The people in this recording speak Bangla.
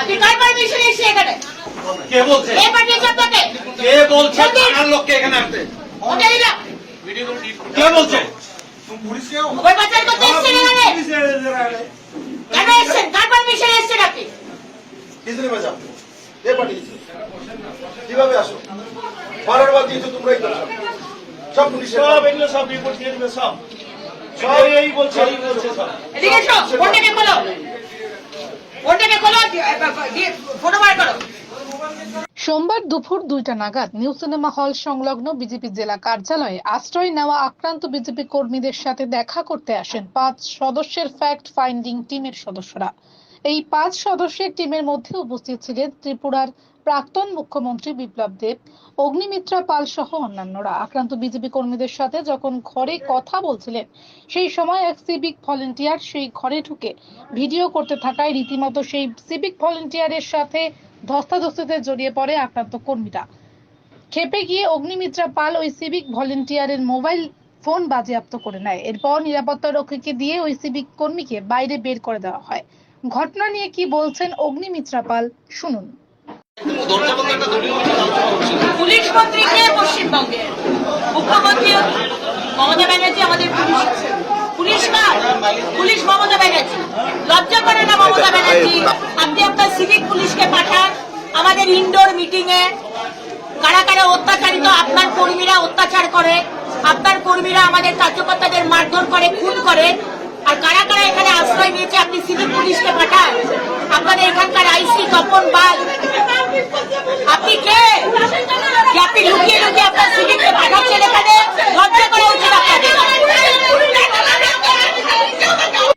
আপনি কার পারমিশন এসে এখানে? কে বলছে? কে পাঠিয়েছে আপনাকে? কে বলছে? থানার লোককে এখানে আসতে ওটা দিলাম কে বলছে? ওই পাচার করতে এসছেন এখানে? কেন এসছেন? কার পারমিশন এসছেন আপনি কিসে বাঁচাও কে পাঠিয়েছে? কীভাবে আসো? বারোর বার দিয়েছ তোমরাই করছ সব পুলিশের সব এগুলো সব রিপোর্ট দিয়ে দিবে সব। সব এই বলছে এই বলছে সব। এদিকে এসো ফোনটাকে খোলো। সোমবার দুপুর দুইটা নাগাদ নিউ সিনেমা হল সংলগ্ন বিজেপি জেলা কার্যালয়ে আশ্রয় নেওয়া আক্রান্ত বিজেপি কর্মীদের সাথে দেখা করতে আসেন পাঁচ সদস্যের ফ্যাক্ট ফাইন্ডিং টিমের সদস্যরা। এই পাঁচ সদস্যের টিমের মধ্যে উপস্থিত ছিলেন ত্রিপুরার প্রাক্তন মুখ্যমন্ত্রী বিপ্লব দেব, অগ্নিমিত্রা পাল সহ অন্যান্যরা। আক্রান্ত বিজেপি কর্মীদের সাথে যখন ঘরে কথা বলছিলেন, সেই সময় এক সিভিক ভলেন্টিয়ার সেই ঘরে ঢুকে ভিডিও করতে থাকায় রীতিমতো সেই সিভিক ভলেন্টিয়ারের সাথে ধস্তাধস্তিতে জড়িয়ে পড়ে আক্রান্ত কর্মীরা। খেপে গিয়ে অগ্নিমিত্রা পাল ওই সিভিক ভলেন্টিয়ারের মোবাইল ফোন বাজেয়াপ্ত করে নেয়। এরপর নিরাপত্তা রক্ষীকে দিয়ে ওই সিভিক কর্মীকে বাইরে বের করে দেওয়া হয়। ঘটনা নিয়ে কি বলছেন অগ্নিমিত্রা পাল, শুনুন। পুলিশ মন্ত্রী কে মুখ্যমন্ত্রী মমতা ব্যানার্জি আমাদের পুলিশ পুলিশ কার? পুলিশ মমতা ব্যানার্জি। লজ্জা করে না মমতা ব্যানার্জি? আপনি আপনার সিভিক পুলিশকে পাঠান। আমাদের ইনডোর মিটিং এ কারা কারা অত্যাচারিত, আপনার কর্মীরা অত্যাচার করে। আপনার কর্মীরা আমাদের কার্যকর্তাদের মারধর করে, খুন করে। আর কারা কারা এখানে আশ্রয় নিয়েছে, আপনি সিভিল পুলিশকে পাঠান। আপনাদের এখানকার আইসি তপন বাল। আপনি কে? আপনি লুকিয়ে লুকিয়ে আপনার পাঠাচ্ছেন